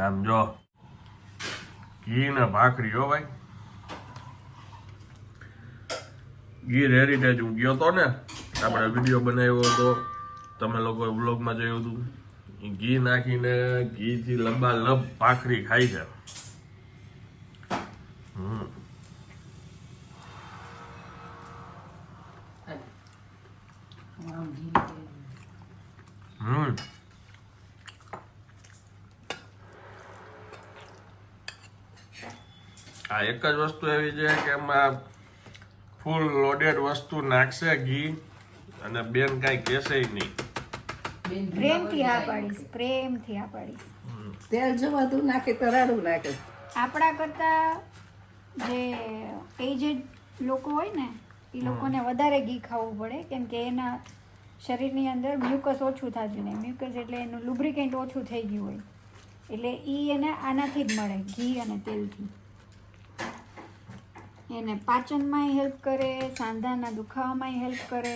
આમ જો ઘી ને ભાખરી હો ભાઈ. ગીર હેરિટેજ હું ગયો હતો ને આપણે વીડિયો બનાવ્યો હતો. તમે લોકો વ્લોગમાં જોયું હતું. ઘી નાખીને ઘીથી લંબા લંબ ભાખરી ખાય છે. હમ. હમ. આ એક જ વસ્તુ એવી છે કે એમાં ફૂલ લોડેડ વસ્તુ નાખશે ઘી અને બેન કાંઈ કહેશે નહીં. પ્રેમથી આ પાડીશ પ્રેમથી આ પાડીશ. તેલ જો વધુ નાખે તરાડું નાખે. આપણા કરતા જે એજેડ લોકો હોય ને એ લોકોને વધારે ઘી ખાવું પડે કેમ કે એના શરીરની અંદર મ્યુકસ ઓછું થતું ને મ્યુકસ એટલે એનું લુબ્રિકેન્ટ ઓછું થઈ ગયું હોય. એટલે એ એને આનાથી જ મળે ઘી અને તેલથી. એને પાચનમાંય હેલ્પ કરે સાંધાના દુખાવામાં હેલ્પ કરે.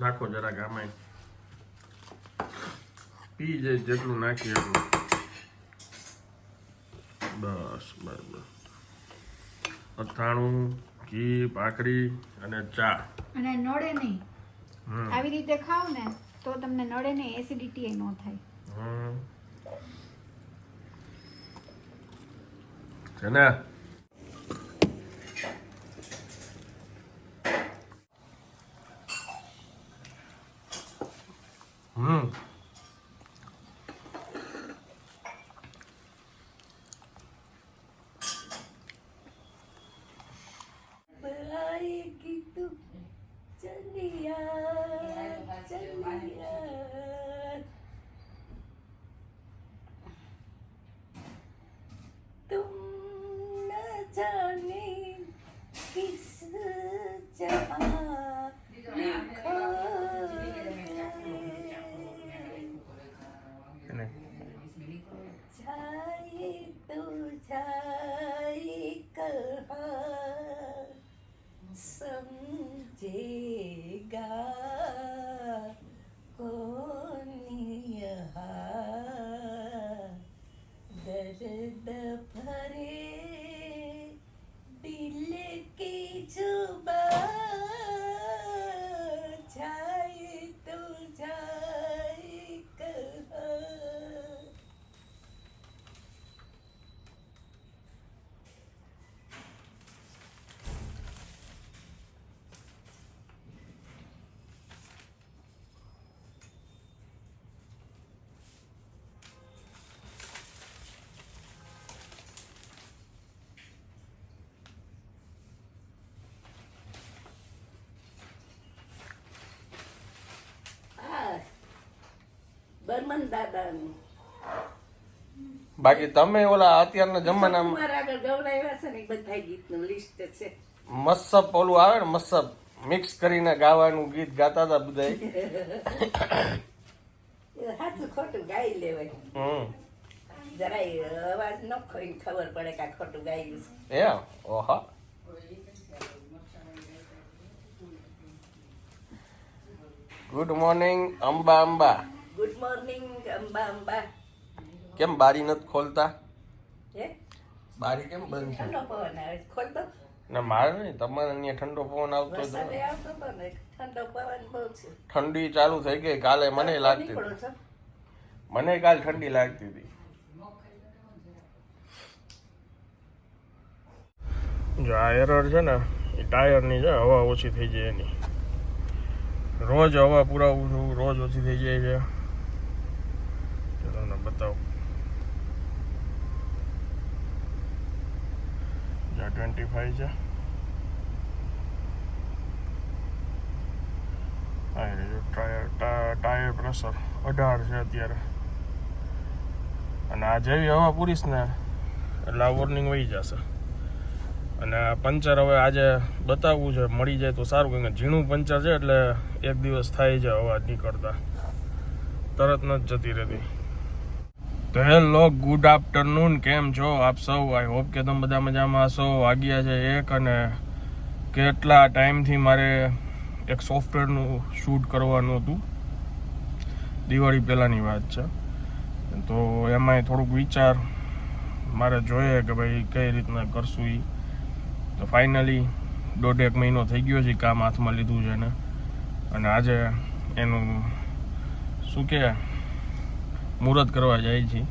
નાખો જરાક આમાં પી જાય જેટલું નાખીએ એટલું. બસ બસ. અથાણું ઘી ભાખરી અને ચા. અને નોડે નહીં. આવી રીતે ખાવ ને તો તમને નડે ને એસિડિટી ન થાય. છે ને समझेगा બર્મન દાદાનું. બાકી તમે ઓલા અત્યારના જમાનામાં મારા આગળ ગવડાવ્યા છે ને એ બધા ગીતનું લિસ્ટ છે. મસ્સબ ઓલું આવે ને મસ્સબ મિક્સ કરીને ગાવાનું ગીત ગાતા હતા બધા સાચું ખોટું ગાઈ લેવાય. હમ. જરાય અવાજ ન ખોઈને ખબર પડે કે ખોટું ગાયું છે. એ ઓહા. Good morning Amba Amba. Good morning Amba Amba કેમ બારી નથી ખોલતા? હે? બારી કેમ બંધ છે? ઠંડો પવન આવે. ખોલતો? ના મારે નહીં. તમારે અહીંયા ઠંડો પવન આવતો હતો ઠંડો પવન બહુ છે. ઠંડી ચાલુ થઈ ગઈ. કાલે મને લાગતી હતી. મને કાલ ઠંડી લાગતી હતી. જો આ એરર છે ને એ ટાયરની છે હવા ઓછી થઈ જાય એની. રોજ હવા પુરાવું છું રોજ ઓછી થઈ જાય છે. બતાવું. જ્યાં ટ્વેન્ટી ફાઈવ છે ટાયર પ્રેશર અઢાર છે અત્યારે. અને આ જેવી હવા પૂરીશ ને, એટલે આ વોર્નિંગ વહી જશે. અને પંચર હવે આજે બતાવવું છે, મળી જાય તો સારું કેમ કે ઝીણું પંચર છે એટલે એક દિવસ થાય છે અવાજ નીકળતા. તરત ન જ જતી રહેતી. તો હેલો, ગુડ આફ્ટરનૂન, કેમ છો આપ સૌ? આઈ હોપ કે તમે બધા મજામાં હશો, વાગ્યા છે એક અને કેટલા ટાઈમથી મારે એક સોફ્ટવેરનું શૂટ કરવાનું હતું. દિવાળી પહેલાંની વાત છે. તો એમાંય થોડુંક વિચાર મારે જોઈએ કે ભાઈ કઈ રીતના કરશું એ તો ફાઇનલી દોઢેક મહિનો થઈ ગયો છે કામ હાથમાં લીધું છે ને અને આજે એનું શું કે મુહૂર્ત કરવા જાય છે.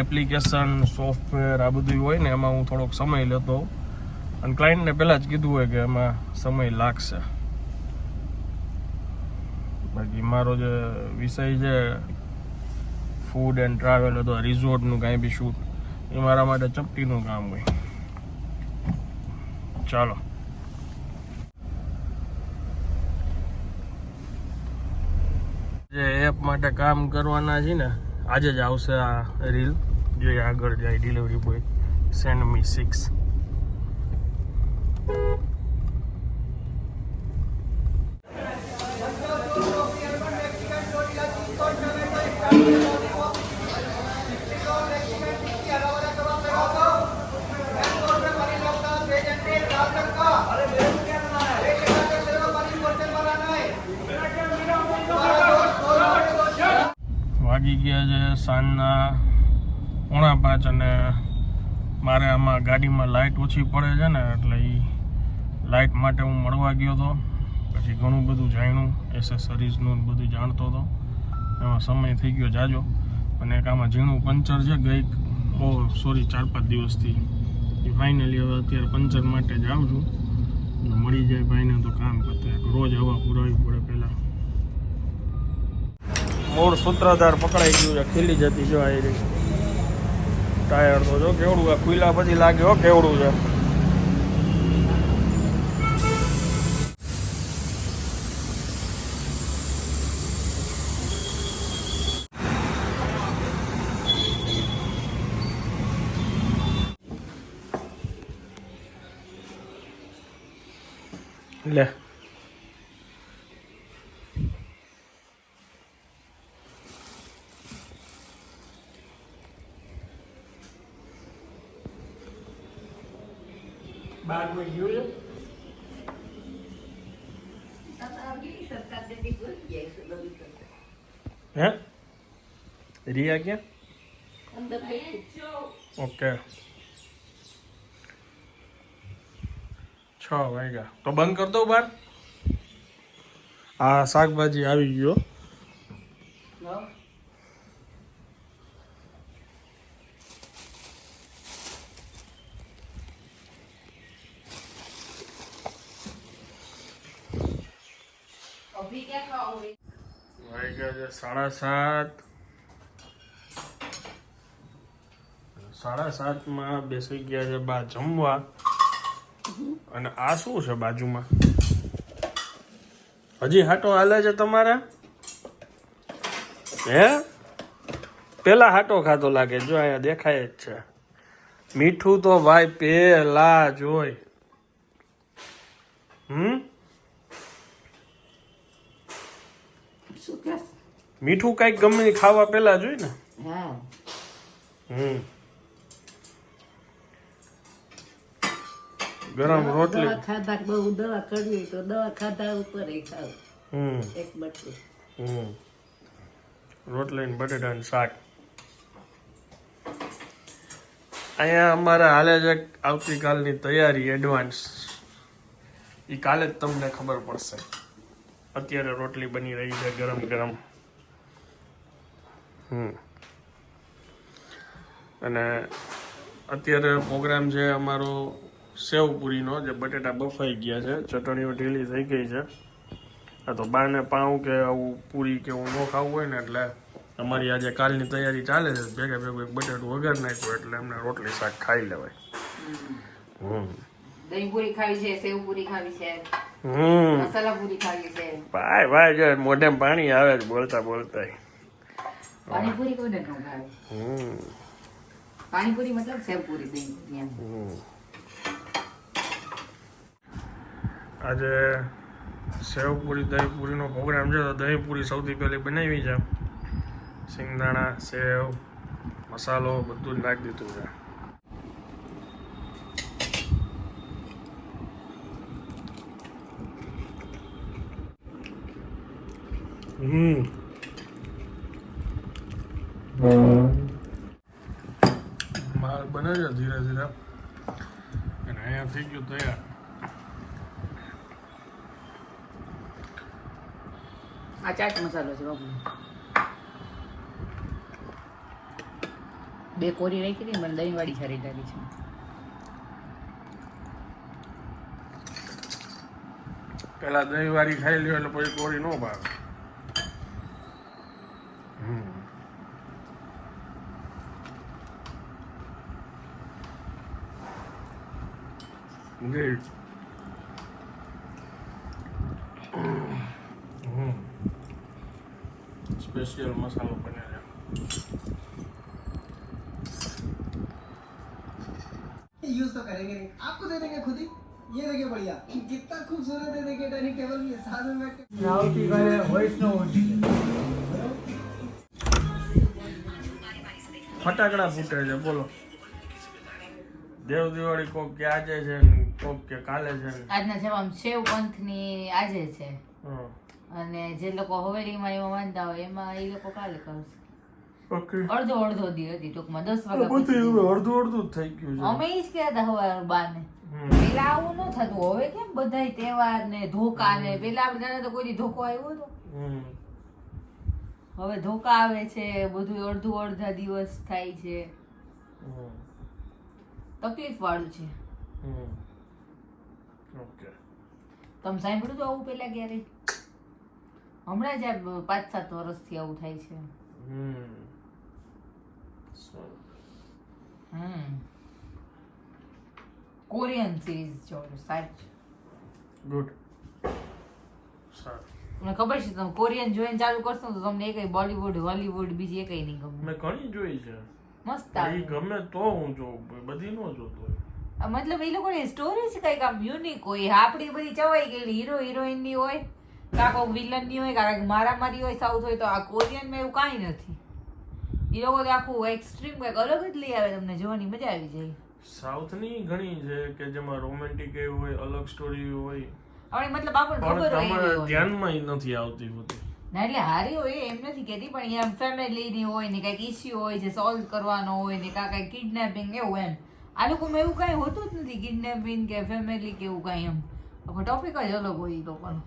એપ્લિકેશન સોફ્ટવેર આ બધું હોય ને, એમાં હું થોડોક સમય લેતો અને ક્લાયન્ટને પહેલાં જ કીધું હોય કે એમાં સમય લાગશે. બાકી મારો જે વિષય છે ફૂડ એન્ડ ટ્રાવેલ અથવા રિઝોર્ટનું કાંઈ બી શૂટ એ મારા માટે ચપટીનું કામ હોય. ચાલો જે એપ માટે કામ કરવાના છે ને, આજે જ આવશે આ રીલ જે આગળ જાય delivery boy send me six વાગી ગયા છે સાંજના પોણા પાંચ અને મારે આમાં ગાડીમાં લાઇટ ઓછી પડે છે ને એટલે એ લાઇટ માટે હું મળવા ગયો હતો પછી ઘણું બધું જાણ્યું એસેસરીઝનું બધું જાણતો હતો એમાં સમય થઈ ગયો જાજો. અને એક આમાં ઝીણું પંચર છે, ગઈ બહુ સોરી ચાર પાંચ દિવસથી. એ ફાઇનલી હવે અત્યારે પંચર માટે જ આવું છું. મળી જાય ભાઈને તો કામ કરતા. રોજ હવા પુરાવી પડે મૂળ સૂત્રધાર પકડાઈ ગયું છે, ખીલી જતી જો આ રહી ટાયર તો જો કેવડું આ ખુલ્લા પછી લાગે હો કેવડું છે. લે બાર કોઈ ગયું છે હે રિયા ક્યાં ઓકે. છ વાગ્યા. તો બંધ કરતો બાર હા શાકભાજી આવી ગયો. વાગ્યા છે સાડા સાત. સાડા સાતમાં બેસી ગયા છે બા જમવા. અને આ શું છે બાજુમાં? હજી હાટો હાલે છે તમારે? હે? પેલા હાટો ખાતો લાગે જો અહીંયા દેખાય જ છે. મીઠું તો ભાઈ પેલા જોઈ હમ? મીઠું કંઈક ગમે ખાવા પેલા જોઈ ને? હમ. ગરમ રોટલી. દવા ખાધા બહુ દવા કરવી તો દવા ખાધા ઉપર ખાવ. હમ. એક બટલી. હમ. રોટલી ને બટેટા ને શાક. અહીંયા અમારે હાલે છે આવતીકાલની તૈયારી એડવાન્સ એ કાલે જ તમને ખબર પડશે. અત્યારે રોટલી બની રહી છે ગરમ ગરમ. હમ. અને અત્યારે પ્રોગ્રામ છે અમારો સેવપુરીનો જે બટેટા બફાઈ ગયા છે ચટણીઓ ઢીલી થઈ ગઈ છે. આ તો બાને પાઉં કે આવું પૂરી કે એવું ન ખાવું હોય ને એટલે અમારી આજે કાલની તૈયારી ચાલે છે ભેગા ભેગું એક બટેટું વગર નાખ્યું એટલે અમને રોટલી શાક ખાઈ લેવાય. હમ. દહીં પૂરી ખાવી છે સેવ પૂરી ખાવી છે હમ. મસાલા પૂરી ખાવી છે. ભાઈ ભાઈ જો મોઢે પાણી આવે છે બોલતા બોલતા. પાણીપુરી કોને ન ખાવે? હમ. પાણીપુરી મતલબ સેવ પૂરી દહીં પૂરી હમ. આજે સેવપુરી, દહીંપુરીનો પ્રોગ્રામ છે તો દહીંપુરી સૌથી પહેલી બનાવી છે. સિંગદાણા સેવ, મસાલો બધું જ નાખી દીધું છે. હમ. માલ બને છે ધીરે ધીરે. અને અહીંયા થઈ ગયું તૈયાર. આ ચાટ મસાલો છે, બાપુ. બે કોરી રાખી હતી મને દહીંવાળી સારી લાગી છે. પેલા દહી વાળી ખાઈ લ્યો એટલે પછી કોરી ન ભાવે. હમ. Great. હમ. સ્પેશિયલ મસાલો બન્યા છે यूज तो करेंगे नहीं आपको दे देंगे खुद ही ये देखिए बढ़िया कितना खूबसूरत है देखिए डाइनिंग टेबल भी है साथ में बैठ के આવતીકાલે વૈષ્ણવ ફટાકડા ફૂટે છે બોલો દેવ દિવાળી કોક કે આજે છે ને કોક કે કાલે છે ને આજના જવાબ શિવ પંથની આજે છે હમ. અને જે લોકો હવેલીમાં એમાં માનતા હોય એમાં એ લોકો કાલે કરશે. ઓકે. અડધો અડધો દી હતી ટૂંકમાં દસ વાગે બધું અડધું અડધું થઈ ગયું છે. અમે ઈ જ કહેતા હવાર બાને. પેલા આવું ન થતું. હવે કેમ બધાય તહેવાર ને ધોકા ને પેલા નાના તો કોઈ ધોકો આવ્યો હતો? હવે ધોકા આવે છે બધું અડધું અડધા દિવસ થાય છે. તકલીફ વાળું છે. ઓકે. તમે સાંભળ્યું તો આવું પેલા ક્યારે હમણાં જ આ પાંચ સાત વર્ષથી આવું થાય છે. હમ. હમ કોરિયન સિરીઝ જોઉં સાચ ગુડ. સારું. મને ખબર છે તમે કોરિયન જોઈને ચાલુ કરશો તો તમને એકય બોલીવુડ હોલીવુડ બીજી એકય નહીં ગમે. મેં ઘણી જોઈ છે. મસ્ત એ આવે. ગમે તો હું જોઉં બધી નો જોતો મતલબ એ લોકોની સ્ટોરી જ કંઈક આમ યુનિક હોય. આપણી બધી ચવાઈ ગયેલી હીરો હિરોઈનની હોય. કાં કોઈક વિલનની હોય કાં મારામારી હોય સાઉથ હોય તો આ કોરિયનમાં એવું કાંઈ નથી. એ લોકો તો આખું એક્સ્ટ્રીમ કંઈક અલગ જ લઈ આવે તમને જોવાની મજા આવી જાય. સાઉથની ઘણી છે કે જેમાં રોમેન્ટિક એ હોય અલગ સ્ટોરી હોય. આપણે મતલબ આપણને ખબર હોય તમારા ધ્યાનમાં નથી આવતી હોતી. ના એટલે હારી હોય એમ નથી કહેતી પણ એમ ફેમિલીની હોય ને કંઈક ઇસ્યુ હોય જે સોલ્વ કરવાનો હોય ને કાં કંઈક કિડનેપિંગ એવું એમ. આ લોકોમાં એવું કાંઈ હોતું જ નથી કિડનેપિંગ કે ફેમિલી કે એવું કાંઈ એમ. આખો ટોપિક જ અલગ હોય એ લોકોનો.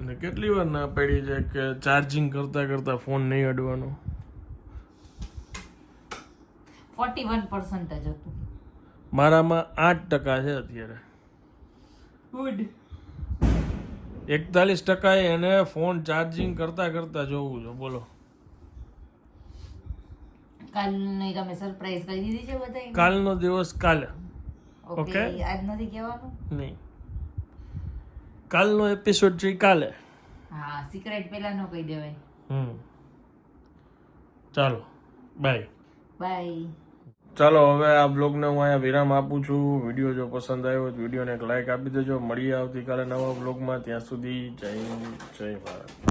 અને કેટલી વાર ના પડી છે કે ચાર્જિંગ કરતા કરતા ફોન નહીં અડવાનો? ફોર્ટી વન પર્સન્ટ જ હતું. મારામાં આઠ ટકા છે અત્યારે. ગુડ એકતાલીસ ટકા એને ફોન ચાર્જિંગ કરતા કરતા જોવું છે. બોલો. કાલની તમે સરપ્રાઈઝ કરી દીધી છે બધાય કાલનો દિવસ કાલે. ઓકે. આજ નથી કહેવાનું? નહીં. કાલનો એપિસોડ છે કાલે. હા સિક્રેટ પહેલા નો કહી દેવાય. હમ. ચાલો બાય બાય ચાલો હવે આ બ્લોગને હું અહીંયા વિરામ આપું છું. વીડિયો જો પસંદ આવ્યો હોય તો વિડીયોને એક લાઇક આપી દેજો. મળીએ આવતીકાલે નવા બ્લોગમાં ત્યાં સુધી જય જય ભારત.